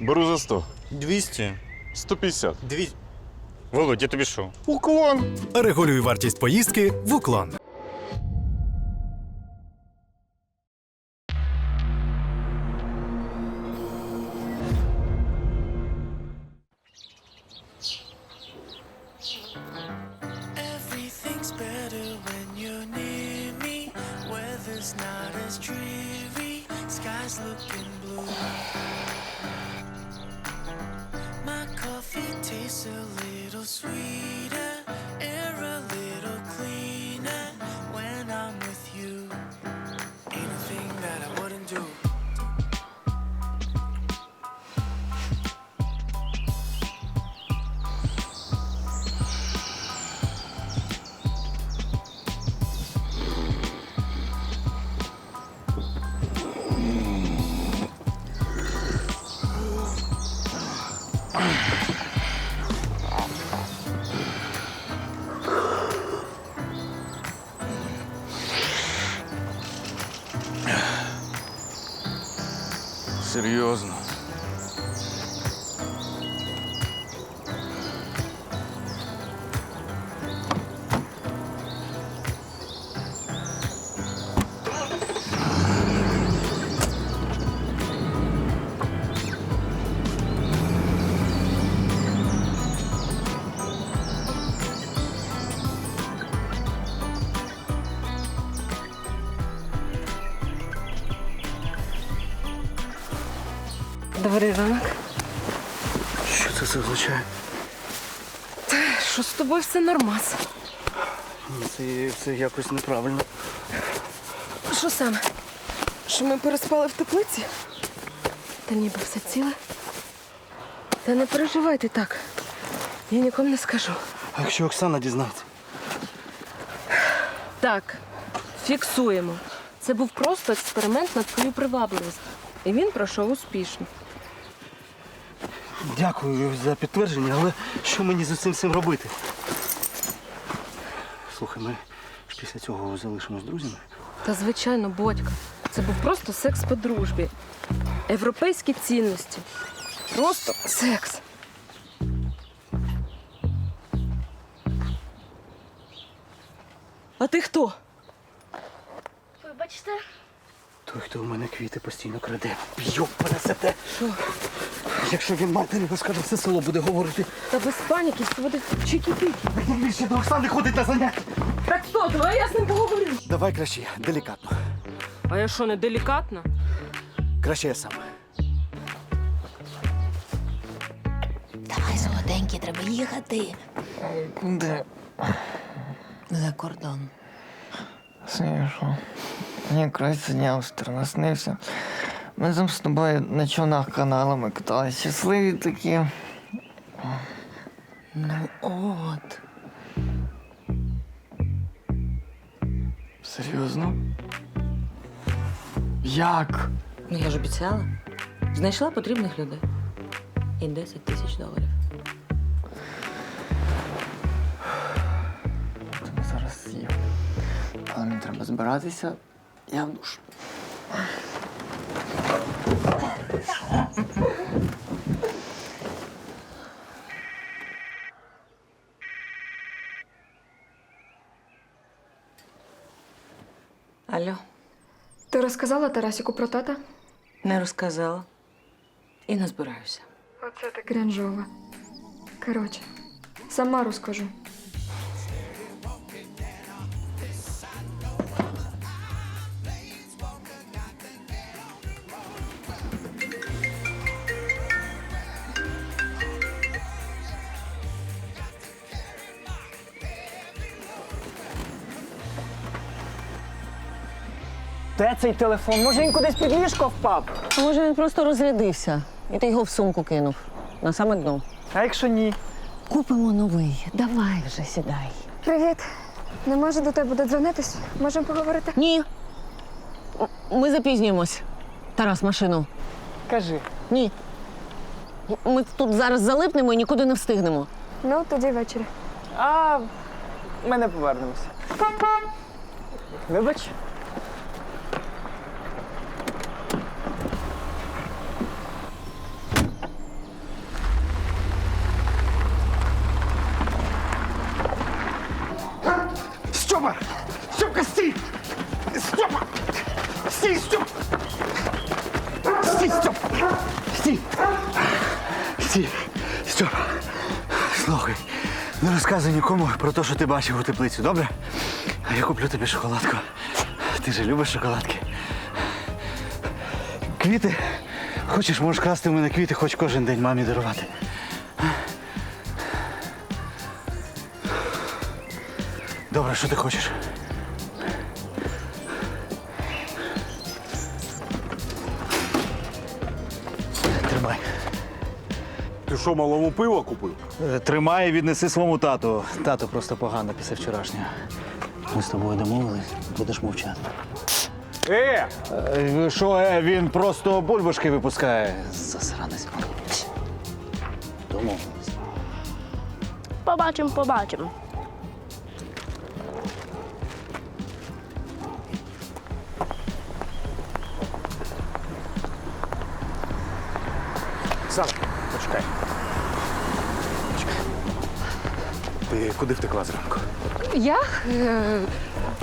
Беру за 100. 200. 150. 200. Володь, я тобі що? Уклон. Регулюй вартість поїздки в уклон. Добрий ранок. Що це все означає? Що з тобою все нормас? Це, це якось неправильно. Що саме? Що ми переспали в теплиці? Та ніби все ціле. Та не переживайте так. Я нікому не скажу. А якщо Оксана дізнається? Так, фіксуємо. Це був просто експеримент на твою привабливість. І він пройшов успішно. Дякую за підтвердження, але що мені з цим всім робити? Слухай, ми ж після цього залишимось друзями. Та звичайно, бодька. Це був просто секс по дружбі. Європейські цінності. Просто секс. А ти хто? Вибачте, Той, хто у мене квіти постійно краде. Йоп, пересете. Що? Якщо він матері розкаже, все село буде говорити. Та без паніки, все буде чики-піки. Він більше до Оксани ходить на заняття. Так хто? Давай я з ним поговорю. Давай краще, делікатно. А я що, не делікатна? Краще я сам. давай, солоденький, треба їхати. Куди? За кордон. Смішно. Мені якраз сьогодні наснився. Ми там з тобою на човнах каналами каталися. Щасливі такі. Ну от. Серйозно? Як? Ну, я ж обіцяла. Знайшла потрібних людей. І 10 тисяч доларів. Зараз з'їв. Але мені треба збиратися. Я в душ. Алло, Ти розказала Тарасіку про тата? не розказала. І не збираюся. Оце так крінжово. Коротше, сама розкажу. Де цей телефон? Може він кудись під ліжко впав? А може він просто розрядився, і ти його в сумку кинув на саме дно. А якщо ні? Купимо новий. Давай вже сідай. Привіт. Не можу до тебе додзвонитись? Можемо поговорити? Ні. Ми запізнюємось. Тарас, машину. Кажи. Ні. Ми тут зараз залипнемо і нікуди не встигнемо. Ну, тоді ввечері. А ми не повернемося. Вибач. Розказуй нікому про те, що ти бачив у теплицю, добре? А я куплю тобі шоколадку. Ти же любиш шоколадки. Квіти? Хочеш, можеш красти в мене квіти, хоч кожен день мамі дарувати. Добре, що ти хочеш? Що, малому пиво купив? Е, Тримай і віднеси своєму тату. Тато просто погано після вчорашнього. Ми з тобою домовились, будеш мовчати. Е! Е, Що, е, він просто бульбашки випускає. Засранець. Домовились. Побачимо, побачимо. Куди втекла зранку? Я? Е,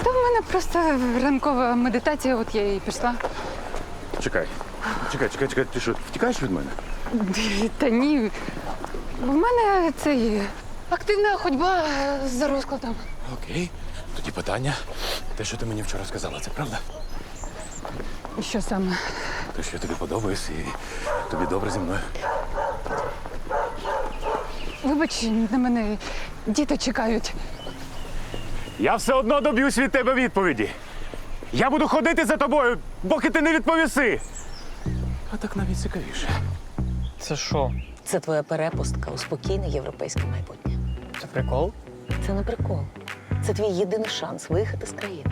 Та в мене просто ранкова медитація, от я і пішла. Чекай. Чекай, чекай, чекай. Ти що, втікаєш від мене? Та ні. В мене цей активна ходьба за розкладом. Окей. Тоді питання. Те, що ти мені вчора сказала, це правда? Що саме? Те, що я тобі подобаюсь і тобі добре зі мною. Вибач, на мене діти чекають. Я все одно доб'юсь від тебе відповіді. Я буду ходити за тобою, поки ти не відповіси. А так навіть цікавіше. Це що? Це твоя перепустка у спокійне європейське майбутнє. Це прикол? Це не прикол. Це твій єдиний шанс виїхати з країни.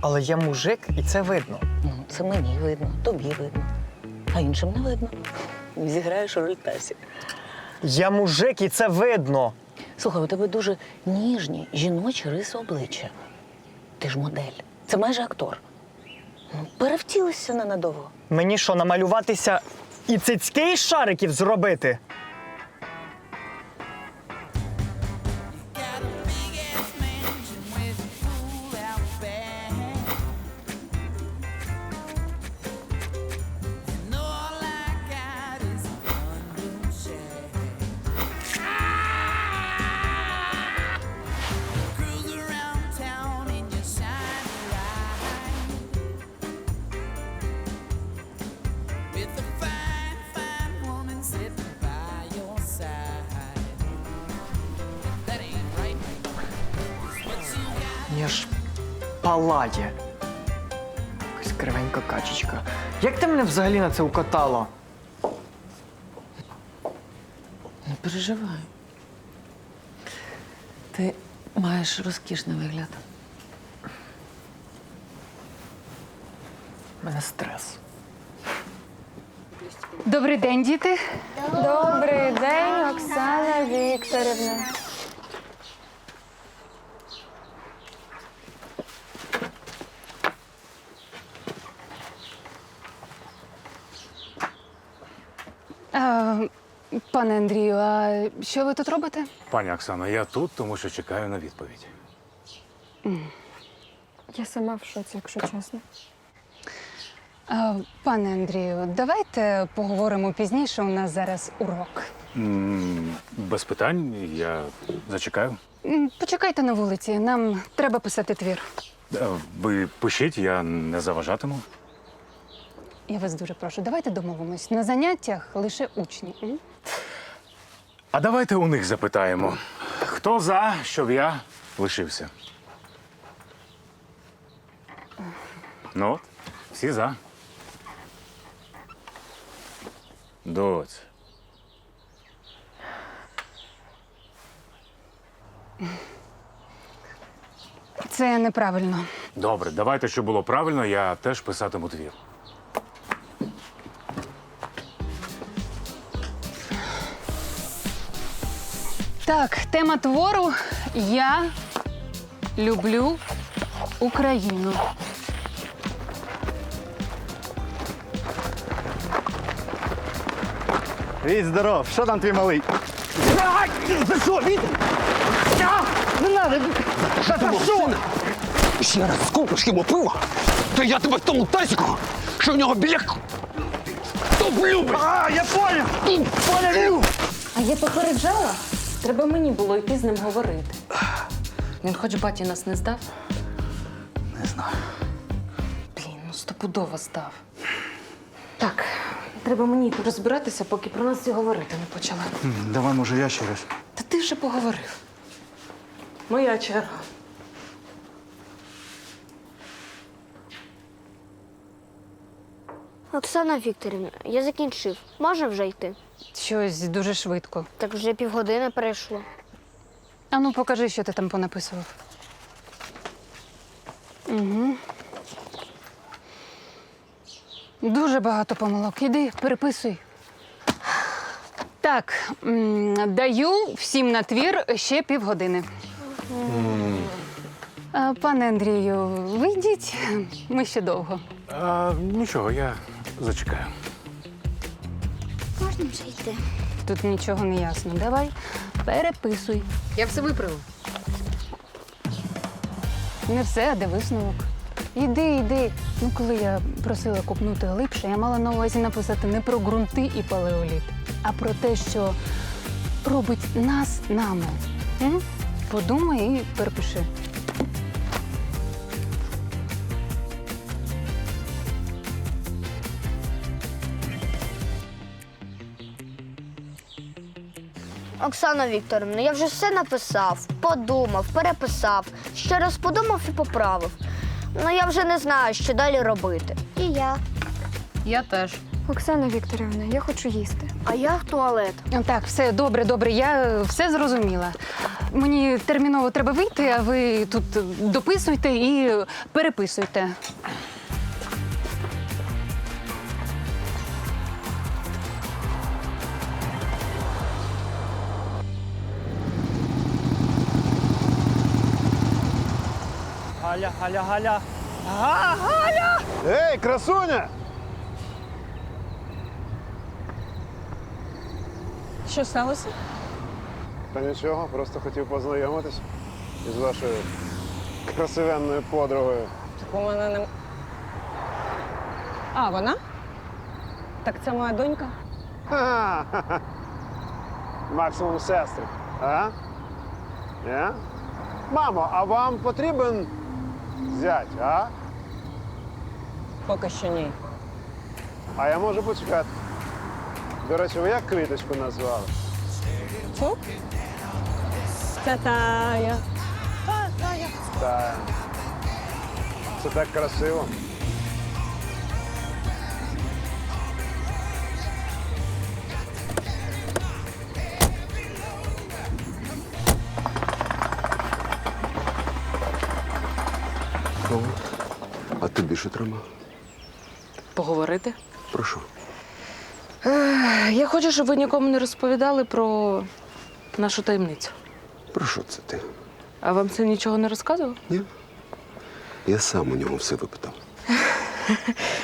Але я мужик, і це видно. Ну, це мені видно, тобі видно, а іншим не видно. Зіграєш роль Тасі. Я мужик, і це видно. Слухай, у тебе дуже ніжні жіночі риси обличчя. Ти ж модель. Це майже актор. Ну, перевтілися ненадовго. Мені що, намалюватися і цицьки із шариків зробити? Мені ж палає. Якась кривенька качечка. Як ти мене взагалі на це укатала? Не переживай. Ти маєш розкішний вигляд. У мене стрес. Добрий день, діти. Добрий день, Оксана Вікторівна. А, пане Андрію, а що ви тут робите? Пані Оксано, я тут, тому що чекаю на відповідь. Я сама в шоці, якщо чесно. А, пане Андрію, давайте поговоримо пізніше. У нас зараз урок. М, Без питань, я зачекаю. М, Почекайте на вулиці, нам треба писати твір. Е, Ви пишіть, я не заважатиму. Я вас дуже прошу, давайте домовимось. На заняттях лише учні. м? А давайте у них запитаємо, хто за, щоб я лишився? Ну, от, всі за. Доць. Це неправильно. Добре, давайте, щоб було правильно, я теж писатиму твір. Так, тема твору Я люблю Україну. Віть, здоров, що там твій малий? За що, Віть? Не надо! За що? Ще раз скупиш йому пиво, то я тебе в тому тазіку Якщо в нього біля... Туп любить! А, я поняв! Поняв! А я попереджала? Треба мені було йти з ним говорити. Він хоч баті нас не здав? Не знаю. Блін, ну стопудово здав. Так, треба мені йти розбиратися, поки про нас і говорити не почали. Давай, може, я ще раз. Та ти вже поговорив. Моя черга. Оксана Вікторівна, я закінчив. Можна вже йти? Щось дуже швидко. Так вже півгодини пройшло. А ну покажи, що ти там понаписував. Угу. Дуже багато помилок. Іди, переписуй. Так, м, даю всім на твір ще півгодини. А, Пане Андрію, ви йдіть, ми ще довго. А, нічого, я зачекаю. Можна вже йти. Тут нічого не ясно. Давай, переписуй. Я все виправив. Не все, а де висновок. Іди, йди. Ну, коли я просила купнути глибше, я мала на увазі написати не про ґрунти і палеоліт, а про те, що робить нас нами. М? Подумай і перепиши. Оксана Вікторівна, я вже все написав, подумав, переписав, ще раз подумав і поправив. Ну я вже не знаю, що далі робити. І я. Я теж. Оксана Вікторівна, я хочу їсти. А я в туалет. Так, все добре, добре. Я е, все зрозуміла. Мені терміново треба вийти, а ви тут дописуйте і переписуйте. Галя, Галя, Галя. Га, Галя! Ей, красуня! Що сталося? Та нічого, просто хотів познайомитись із вашою красивенною подругою. У мене не. А, вона? Так це моя донька. Максимум сестри. А? Е? Мамо, а вам потрібен зять, а? Поки що ні. А я можу почекати. До речі, ви як квіточку назвали? Фу? Це Тая. Та. Це так красиво. Що треба? Поговорити? Прошу. Я хочу, щоб ви нікому не розповідали про нашу таємницю. Про що це ти? А вам це нічого не розказував? Ні? Я сам у нього все випитав.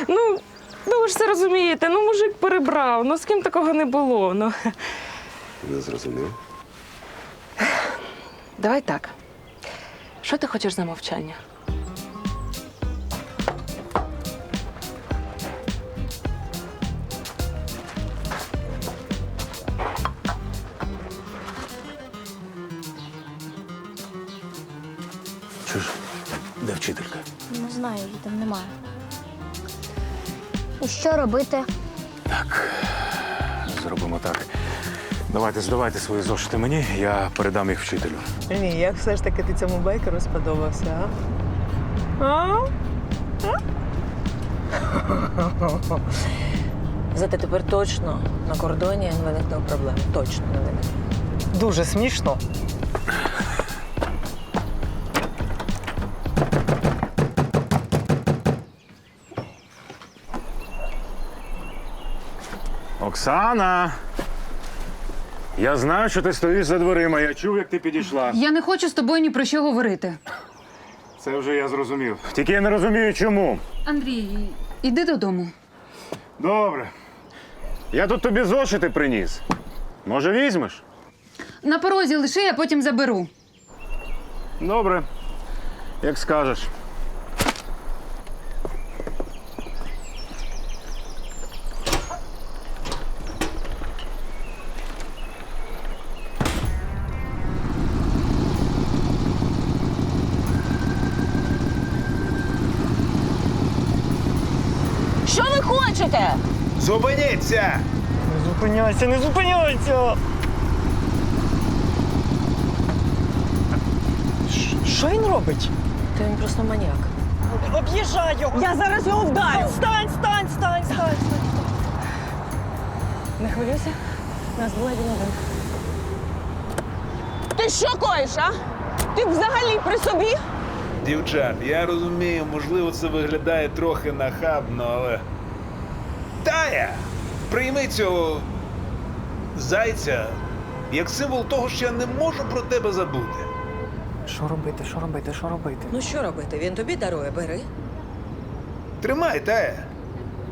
Ну, ну ви ж це розумієте. Ну, мужик перебрав. Ну з ким такого не було. Ну. Не зрозумів. Давай так. Що ти хочеш за мовчання? Не знаю, її там немає. І що робити? Так, Зробимо так. Давайте здавайте свої зошити мені, я передам їх вчителю. Ні, як все ж таки ти цьому байкеру сподобався, а? А? Зате тепер точно на кордоні не виникне проблем. Точно не виникне. Дуже смішно. Оксана! Я знаю, що ти стоїш за дверима. Я чув, як ти підійшла. Я не хочу з тобою ні про що говорити. Це вже я зрозумів. Тільки я не розумію, чому. Андрій, іди додому. Добре. Я тут тобі зошити приніс. Може, візьмеш? На порозі лиши, я потім заберу. Добре. Як скажеш. Хочете? Зупиніться! Не зупиняйся, не зупиняйся! Що він робить? Та він просто маніяк. Об'їжджай його! Я зараз його вдарю! Стань, стань, стань, стань! Не хвилюйся, нас була один один. Ти що коїш, а? Ти взагалі при собі? Дівчат, я розумію, можливо, це виглядає трохи нахабно, але. Тая! Прийми цього зайця як символ того, що я не можу про тебе забути. Що робити, що робити, що робити? Ну що робити? Він тобі дарує, бери. Тримай, Тая!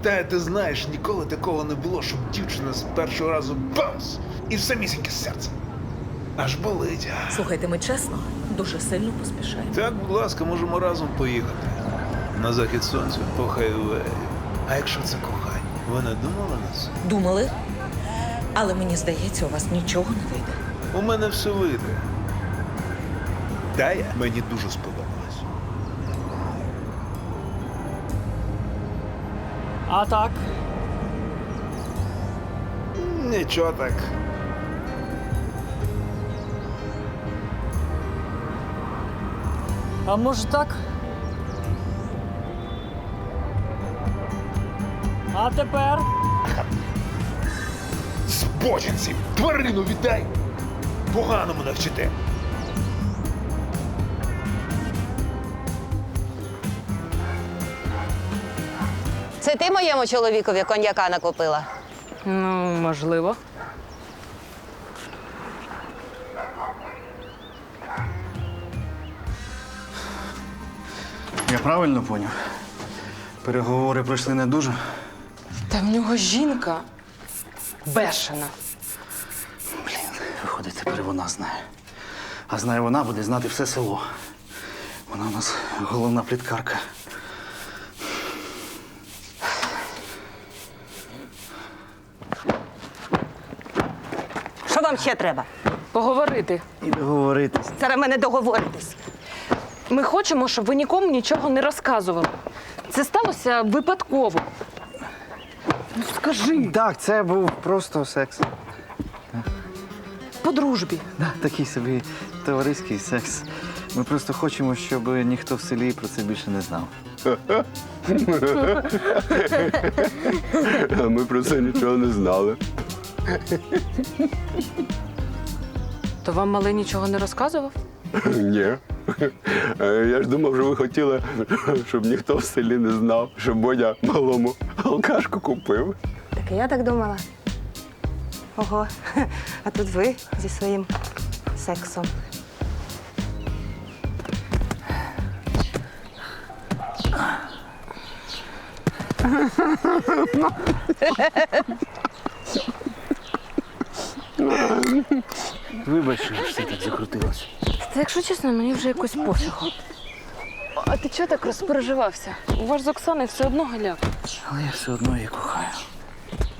Тая, ти знаєш, ніколи такого не було, щоб дівчина з першого разу бамс! І в самісіньке серце. Аж болить. а. Слухайте, ми чесно, дуже сильно поспішаємо. Так, будь ласка, можемо разом поїхати. На захід сонця по хайвею. А якщо це кохання, ви не думали на? Думали, але мені здається, у вас нічого не вийде. У мене все вийде. Тая мені дуже сподобалась. А так? Нічого так. А може так? А тепер? Збочинці! Тварину віддай! Поганому навчите! Це ти моєму чоловікові коньяка накупила? Ну, можливо. Я правильно поняв? Переговори пройшли не дуже. Та в нього жінка бешена. Виходить, тепер і вона знає. А знає вона, буде знати все село. Вона у нас головна пліткарка. Що вам ще треба? Поговорити. І договоритись. Зараз мене договоритись. Ми хочемо, щоб ви нікому нічого не розказували. Це сталося випадково. Ну, скажи, Так, це був просто секс. по дружбі. Да, такий собі товариський секс. Ми просто хочемо, щоб ніхто в селі про це більше не знав. А ми про це нічого не знали. То вам малий нічого не розказував? Ні. Е, Я ж думав, що ви хотіли, щоб ніхто в селі не знав, що Бодя малому алкашку купив. Так і я так думала. Ого, а тут ви зі своїм сексом. Вибач, що все так закрутилося. Та якщо чесно, мені вже якось пофігу. А ти чого так розпереживався? У вас з Оксаною все одно галяк. Але я все одно її кохаю.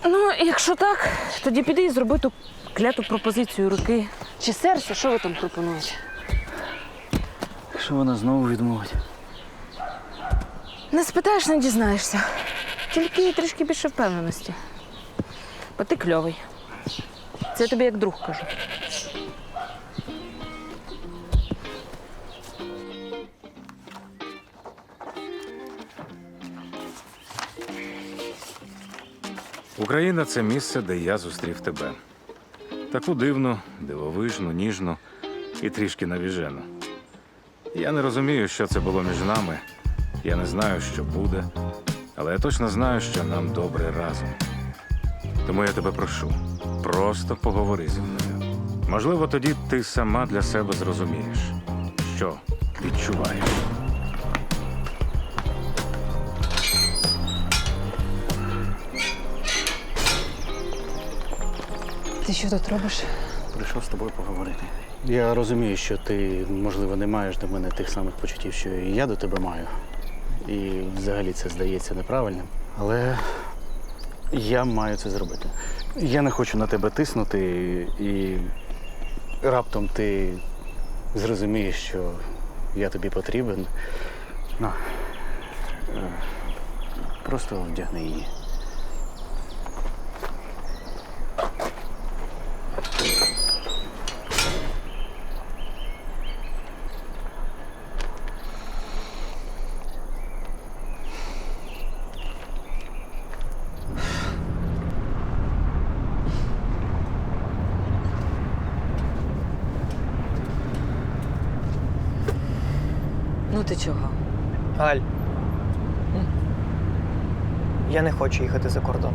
Ну, якщо так, тоді піди і зроби ту кляту пропозицію руки. Чи серця, що ви там пропонуєте? Якщо вона знову відмовить. Не спитаєш, не дізнаєшся. Тільки трішки більше впевненості. Бо ти кльовий. Це я тобі як друг кажу. Україна це місце, де я зустрів тебе. Таку дивну, дивовижну, ніжну і трішки навіжену. Я не розумію, що це було між нами. Я не знаю, що буде, але я точно знаю, що нам добре разом. Тому я тебе прошу, просто поговори зі мною. Можливо, тоді ти сама для себе зрозумієш, що відчуваєш. Ти що тут робиш? Прийшов з тобою поговорити. Я розумію, що ти, можливо, не маєш до мене тих самих почуттів, що і я до тебе маю. І взагалі це здається неправильним. Але я маю це зробити. Я не хочу на тебе тиснути, і раптом ти зрозумієш, що я тобі потрібен. Ну, Просто вдягни її. Ну ти чого? Галь. Я не хочу їхати за кордон.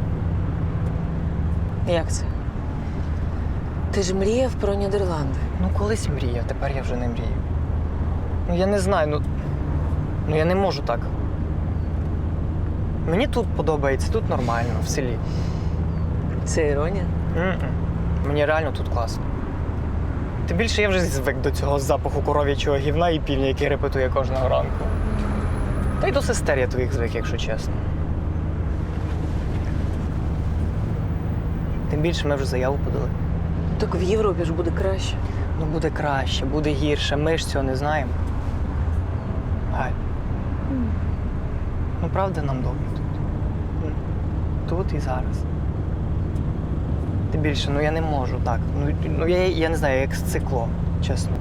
Як це? Ти ж мріяв про Нідерланди. Ну, колись мріяв, тепер я вже не мрію. Ну, я не знаю, ну. Ну я не можу так. Мені тут подобається, тут нормально, в селі. Це іронія? м Мені реально тут класно. Тим більше я вже звик до цього запаху коров'ячого гівна і півня, який репетує кожного ранку. Та й до сестер я твоїх звик, якщо чесно. Тим більше ми вже заяву подали. Так в Європі ж буде краще. Ну, буде краще, буде гірше. Ми ж цього не знаємо. Галь. Ну, правда, нам добре тут. М. Тут і зараз. Тим більше, ну я не можу так. Ну, ну я, я не знаю, як з цикло, чесно.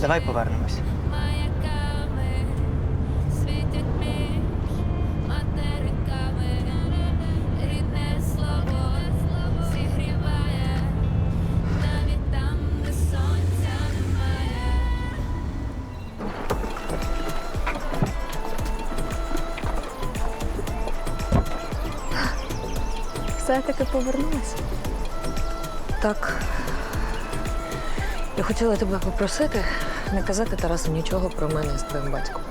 Давай повернемось. Все-таки повернулася. Так. Я хотіла тебе попросити не казати Тарасу нічого про мене з твоїм батьком.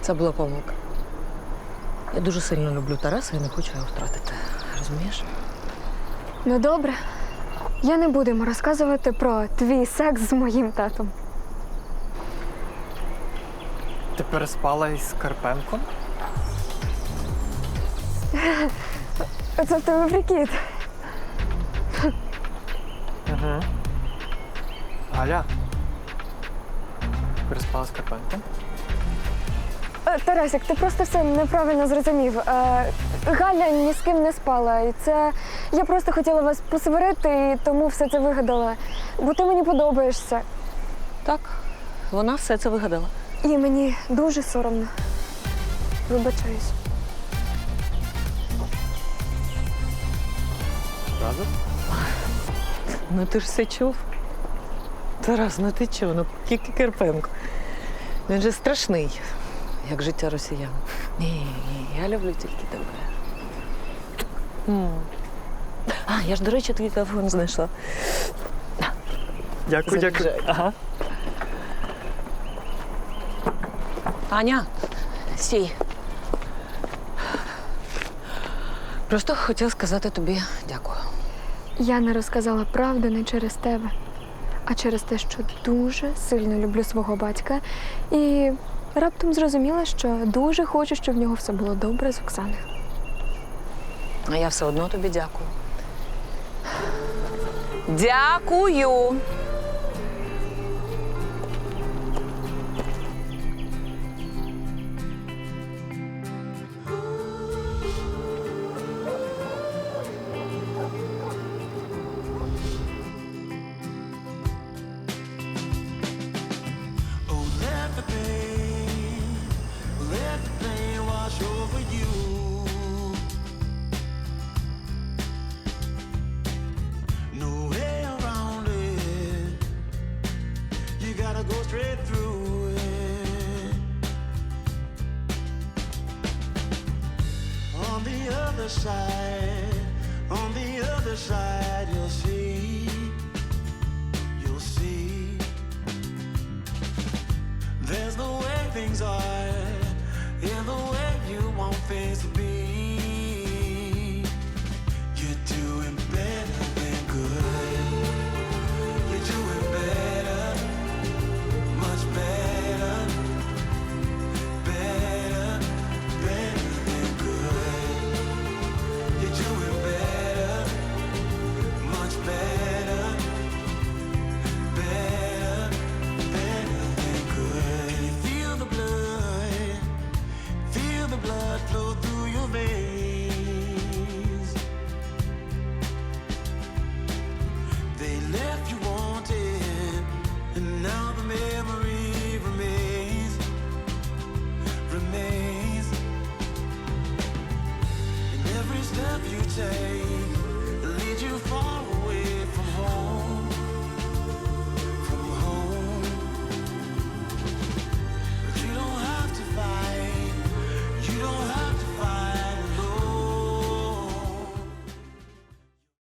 Це була помилка. Я дуже сильно люблю Тараса і не хочу його втратити. Розумієш? Ну добре. Я не буду йому розказувати про твій секс з моїм татом. Ти переспала із Карпенком? Це в тебе прикид. Угу. Галя. Переспала з Карпенком? Е, Тарасик, ти просто все неправильно зрозумів. Е, Галя ні з ким не спала. І це я просто хотіла вас посварити, і тому все це вигадала. Бо ти мені подобаєшся. Так, вона все це вигадала. І мені дуже соромно. Вибачаюсь. Правда? Ну ти ж все чув. Тарас, ну ти чого? Ну тільки Карпенко. Він же страшний, як життя росіян. Ні, ні, я люблю тільки тебе. М. А, я ж, до речі, твій телефон знайшла. Дякую, дякую. Заряджай. Ага. Аня, стій. Просто хотіла сказати тобі дякую. Я не розказала правду не через тебе, а через те, що дуже сильно люблю свого батька. І раптом зрозуміла, що дуже хочу, щоб в нього все було добре з Оксаною. А я все одно тобі дякую. Дякую. Side,